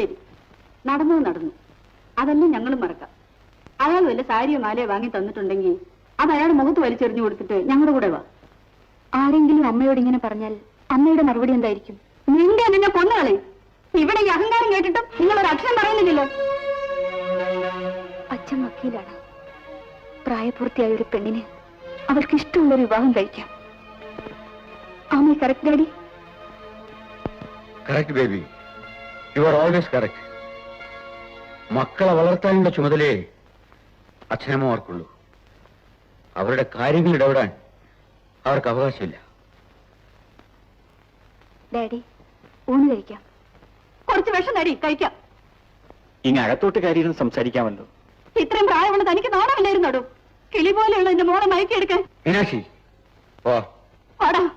ശരി. നടന്നു നടന്നു. അതെല്ലാം ഞങ്ങളും മറക്കാം. അയാൾ വല്ല സാരിയോ മാലയോ വാങ്ങി തന്നിട്ടുണ്ടെങ്കിൽ അത് അയാൾ മുഖത്ത് വലിച്ചെറിഞ്ഞു കൊടുത്തിട്ട് ഞങ്ങളുടെ കൂടെ വാ. ആരെങ്കിലും അമ്മയോട് ഇങ്ങനെ പറഞ്ഞാൽ അമ്മയുടെ മറുപടി എന്തായിരിക്കും? നിന്റെ നിന്നെ കൊന്നുകളെ ഇവിടെ ഈ അഹങ്കാരം കേട്ടിട്ടും നിങ്ങൾ ഒരു അക്ഷരം പറയുന്നില്ലല്ലോ. അച്ഛൻ വക്കീലാണ്. പ്രായപൂർത്തിയായ ഒരു പെണ്ണിന് അവൾക്ക് ഇഷ്ടമുള്ള ഒരു വിവാഹം കഴിക്കാം. ആമേ correct daddy? Correct baby you are always correct മക്കളെ വളർത്താനുള്ള ചുമതലയെ അച്ഛനമ്മമാർക്കുള്ളൂ. അവരുടെ കാര്യങ്ങൾ ഇടപെടാൻ അവർക്ക് അവകാശമില്ല. ഡാഡി ഊണ് കഴിക്കാം. കുറച്ച് വിഷം നടി കഴിക്കാം. ഇങ്ങ് അകത്തോട്ട് കാര്യങ്ങൾ സംസാരിക്കാമല്ലോ. ഇത്രയും പ്രായമുള്ള തനിക്ക് നാണമില്ലായിരുന്നോടോ? കിളി പോലെയുള്ള എന്റെ മോളെ മയക്കിയെടുക്കാൻ. മീനാക്ഷി ഓ പാടാ